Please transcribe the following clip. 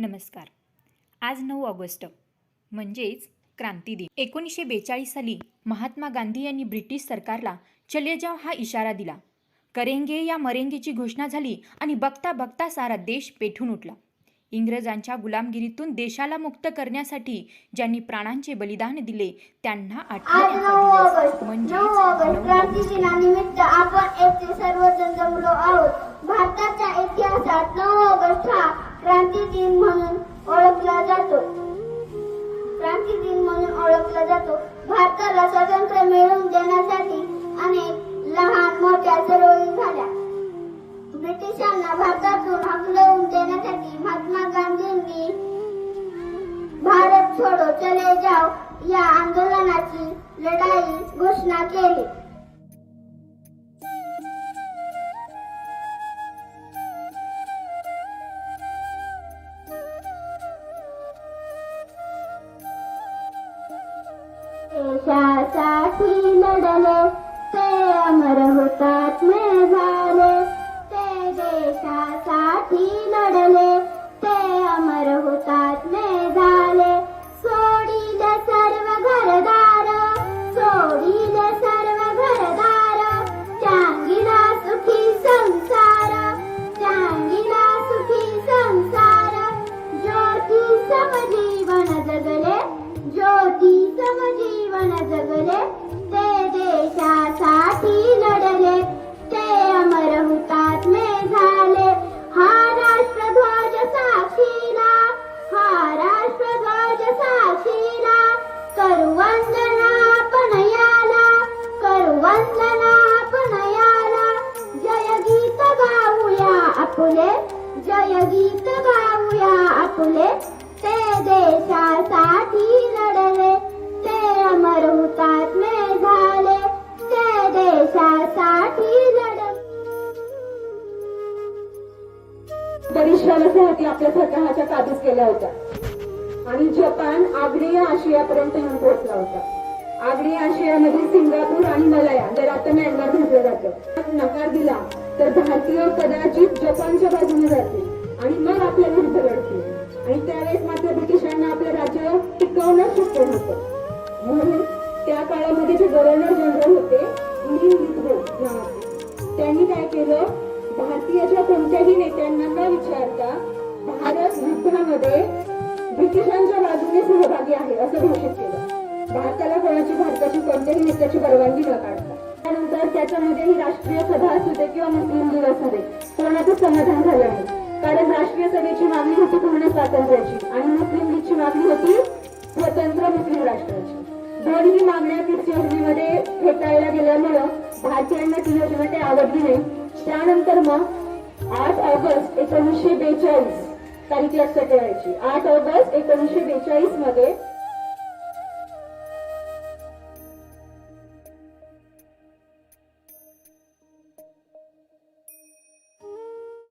नमस्कार. आज नऊ ऑगस्ट म्हणजेच क्रांती दिन. एकोणीसशे बेचाळीस साली महात्मा गांधी यांनी ब्रिटिश सरकारला चले जाव हा इशारा दिला. करेंगे या मरेंगेची घोषणा झाली आणि बघता बघता सारा देश पेठून उठला. इंग्रजांच्या गुलामगिरीतून देशाला मुक्त करण्यासाठी ज्यांनी प्राणांचे बलिदान दिले त्यांना क्रांती. दिनानिमित्त आपण येथे सर्वजण जमलो आहोत. भारताच्या इतिहासात नऊ ऑगस्ट हा क्रांती दिन म्हणून ओळखला जातो. क्रांती दिन म्हणून ओळखला जातो. भारताला स्वातंत्र्य मिळवून देण्यासाठी अनेक लहान मोठ्या चळवळी झाल्या. ब्रिटिशांना भारतातून हकलवून देण्यासाठी महात्मा गांधींनी भारत छोडो चले जाओ या आंदोलनाची लढाई घोषणा केली. देशासाठी लढले. ते अमर हुतात्मे झाले समजीवन ते देशासाठी लढले ते अमर हुतात्मे झाले. हा राष्ट्रध्वज साक्षीला हा राष्ट्रध्वज साक्षीला. करू वंदना पण याला करू वंदना पण याला. जय गीत गाऊया आपुले जय गीत गाऊया आपुले. ते देशासाठी परिश्रमासाठी आपल्या स्वतःच्या काबीज केल्या होत्या. आणि जपान आग्नेय आशियापर्यंत येऊन पोहोचला होता. आग्नेय आशियामध्ये सिंगापूर आणि मलया जर आता म्यानमार म्हटलं जातं नकार दिला तर भारतीय कदाचित जपानच्या बाजूने जातील आणि मग आपल्या विरुद्ध लढतील. आणि त्यावेळेस मात्र ब्रिटिशांना आपलं राज्य टिकवणं शक्य नव्हतं. म्हणून त्या काळामध्ये जे गव्हर्नर जनरल होते त्यांनी काय केलं? भारतीय कोणत्याही नेत्यांना न विचारता भारत युद्धामध्ये ब्रिटिशांच्या बाजूने सहभागी आहे असं घोषित केलं. भारताला कोणाची भारताची कोणत्याही नेत्याची परवानगी न काढता. त्यानंतर त्याच्यामध्ये ही राष्ट्रीय सभा असू दे किंवा मुस्लिम दिवस असू दे कोणाचं समाधान झालं नाही. कारण राष्ट्रीय सभेची मागणी होती पूर्ण स्वातंत्र्याची आणि मुस्लिम लीगची मागणी होती स्वतंत्र मुस्लिम राष्ट्राची. दोन्ही मागण्या तीस योजनेमध्ये फेटाळल्या गेल्यामुळं भारतीयांना ती योजना ते आवडली नाही. त्यानंतर मग आठ ऑगस्ट एकोणीसशे बेचाळीस तारीख लक्षात ठेवायची. आठ ऑगस्ट एकोणीसशे बेचाळीसमध्ये